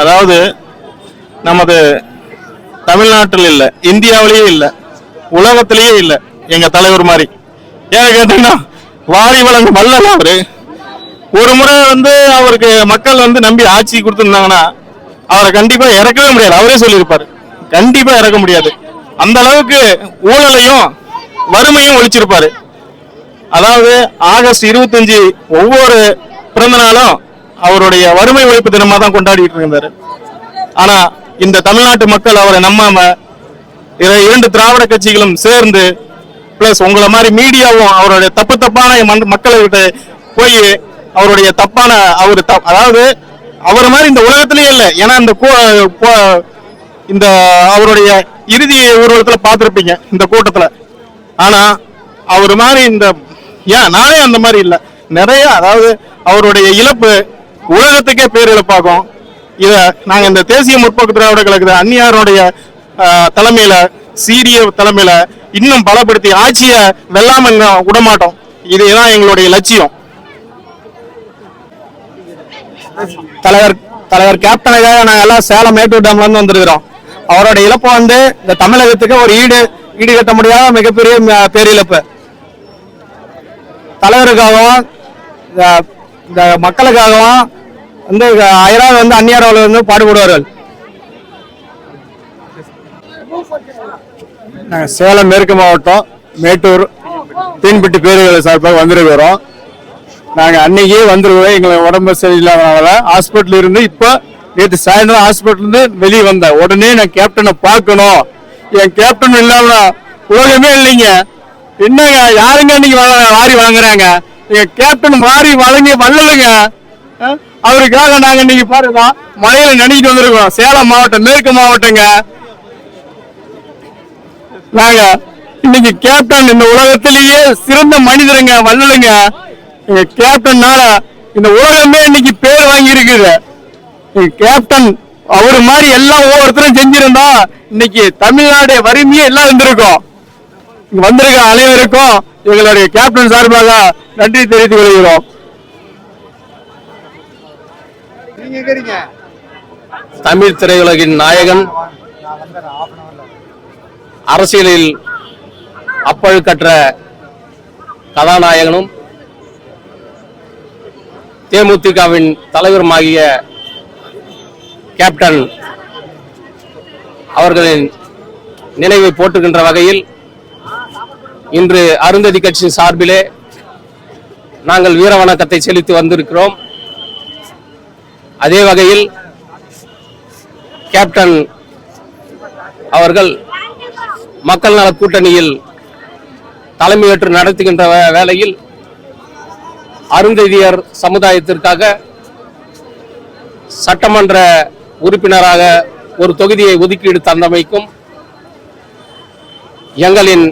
அதாவது நமது தமிழ்நாட்டில் இல்லை இந்தியாவிலேயே இல்லை உலகத்திலேயே இல்லை எங்கள் தலைவர் மாதிரி. ஏன் கேட்டீங்கன்னா வாரி வழங்கும் வல்லல அவரு ஒரு முறை வந்து அவருக்கு மக்கள் வந்து நம்பி ஆட்சி கொடுத்துருந்தாங்கன்னா அவரை கண்டிப்பாக இறக்கவே முடியாது. அவரே சொல்லியிருப்பார். கண்டிப்பாக இறக்க முடியாது. அந்த அளவுக்கு ஊழலையும் வறுமையும் ஒழிச்சிருப்பாரு. அதாவது ஆகஸ்ட் இருபத்தஞ்சு ஒவ்வொரு பிறந்த நாளும் அவருடைய வறுமை ஒழிப்பு தினமாக தான் கொண்டாடிட்டு இருந்தார். ஆனால் இந்த தமிழ்நாட்டு மக்கள் அவரை நம்பாம இர- இரண்டு திராவிட கட்சிகளும் சேர்ந்து பிளஸ் உங்களை மாதிரி மீடியாவும் அவருடைய தப்பு தப்பான மக்களை விட்டு போய் அவருடைய தப்பான அவர் அதாவது அவர் மாதிரி இந்த உலகத்திலேயே இல்லை. ஏன்னா இந்த கோ இந்த அவருடைய இறுதி ஊர்வலத்தில் பார்த்துருப்பீங்க இந்த கூட்டத்தில். ஆனால் அவர் மாதிரி இந்த ஏன் நானே அந்த மாதிரி இல்லை. நிறைய அதாவது அவருடைய இழப்பு உலகத்துக்கே பேரிழப்பாகும். இதை நாங்கள் இந்த தேசிய முற்போக்கு திராவிட கழகத்தை அந்நியாருடைய தலைமையில் தலைமையில சீரிய தலைமையில இன்னும் பலப்படுத்தி ஆட்சியை வெல்லாம இன்னும் விடமாட்டோம். இதுதான் எங்களுடைய லட்சியம். தலைவர் தலைவர் கேப்டனுக்காக நாங்கள் எல்லாம் சேலம் மேட்டூர் டேம்ல இருந்து வந்திருக்கிறோம். அவரோட இழப்பு வந்து இந்த தமிழகத்துக்கு ஒரு ஈடு ஈடு கட்ட முடியாத மிகப்பெரிய பேரிழப்பு. தலைவருக்காகவும் இந்த மக்களுக்காகவும் வந்து அயராது வந்து அந்நியார் வந்து பாடுபடுவார்கள் நாங்கள் சேலம் மேற்கு மாவட்டம் மேட்டூர் தீன்பட்டி பேருகளை சார்பாக வந்திருக்கிறோம். நாங்கள் அன்னைக்கே வந்துருவோம் எங்களுக்கு உடம்பு சரியில்லாதனால ஹாஸ்பிட்டல் இருந்து இப்போ நேற்று சாயந்தரம் ஹாஸ்பிட்டல்லேருந்து வெளியே வந்தேன். உடனே நான் கேப்டனை பார்க்கணும். என் கேப்டன் இல்லாமல் உலகமே இல்லைங்க. என்னங்க யாருங்க இன்னைக்கு வாரி வழங்குறாங்க? என் கேப்டன் மாறி வழங்கி வல்லலுங்க. அவருக்காக நாங்க இன்னைக்கு பாருங்க மழையில நினைக்கிட்டு வந்திருக்கோம். சேலம் மாவட்டம் மேற்கு மாவட்டங்க. நாங்க இன்னைக்கு கேப்டன் இந்த உலகத்திலேயே சிறந்த மனிதருங்க வல்லலுங்க எங்க கேப்டன்னால இந்த உலகமே இன்னைக்கு பேர் வாங்கி இருக்குது எங்க கேப்டன் அவர் மாதிரி எல்லாம் ஒவ்வொருத்தரும் செஞ்சிருந்தா இன்னைக்கு தமிழ்நாடு வறுமையே எல்லாம் இருந்திருக்கும். இங்க வந்திருக்க அனைவருக்கும் எங்களுடைய கேப்டன் சார்பாக நன்றி தெரிவித்துக் கொள்கிறோம். தமிழ் திரையுலகின் நாயகன் அரசியலில் அப்பழுக்கற்ற கதாநாயகனும் தேமுதிகவின் தலைவருமாகிய கேப்டன் அவர்களின் நினைவை போற்றுகின்ற வகையில் இன்று அருந்ததி கட்சி சார்பிலே நாங்கள் வீர வணக்கத்தை செலுத்தி வந்திருக்கிறோம். அதே வகையில் கேப்டன் அவர்கள் மக்கள் நல கூட்டணியில் தலைமையேற்று நடத்துகின்ற வேளையில் அருந்ததியர் சமுதாயத்திற்காக சட்டமன்ற உறுப்பினராக ஒரு தொகுதியை ஒதுக்கீடு தந்தமைக்கும் எங்களின்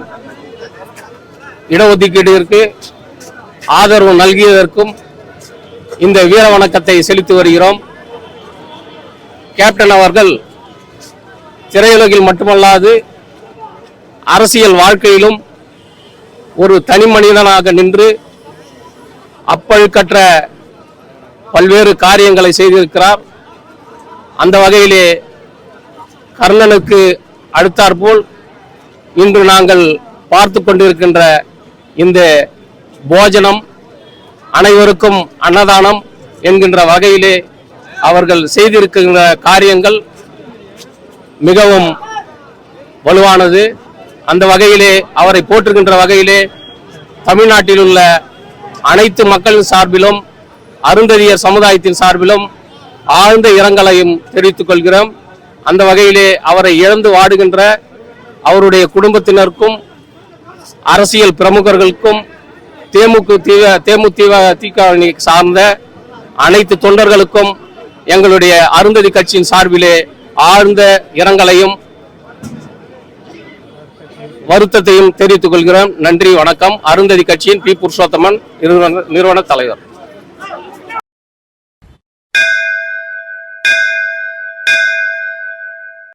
இடஒதுக்கீட்டிற்கு ஆதரவு நல்கியதற்கும் இந்த வீர வணக்கத்தை செலுத்தி வருகிறோம். கேப்டன் அவர்கள் திரையுலகில் மட்டுமல்லாது அரசியல் வாழ்க்கையிலும் ஒரு தனி மனிதனாக நின்று அப்பழுக்கற்ற பல்வேறு காரியங்களை செய்திருக்கிறார். அந்த வகையிலே கர்ணனுக்கு அடுத்தாற்போல் இன்று நாங்கள் பார்த்து கொண்டிருக்கின்ற இந்த போஜனம் அனைவருக்கும் அன்னதானம் என்கின்ற வகையிலே அவர்கள் செய்திருக்கின்ற காரியங்கள் மிகவும் வலுவானது. அந்த வகையிலே அவரை போற்றுகின்ற வகையிலே தமிழ்நாட்டில் உள்ள அனைத்து மக்களின் சார்பிலும் அருந்ததியர் சமுதாயத்தின் சார்பிலும் ஆழ்ந்த இரங்கலையும் தெரிவித்துக் கொள்கிறோம். அந்த வகையிலே அவரை இழந்து வாடுகின்ற அவருடைய குடும்பத்தினருக்கும் அரசியல் பிரமுகர்களுக்கும் தேமுக தீவ தேமுதிக திக சார்ந்த அனைத்து தொண்டர்களுக்கும் எங்களுடைய அருந்ததி கட்சியின் சார்பிலே ஆழ்ந்த இரங்கலையும் வருத்தத்தையும் தெரிவித்துக் கொள்கிறோம். நன்றி வணக்கம். அருந்ததி கட்சியின் பி. புருஷோத்தமன் நிறுவன நிறுவன தலைவர்.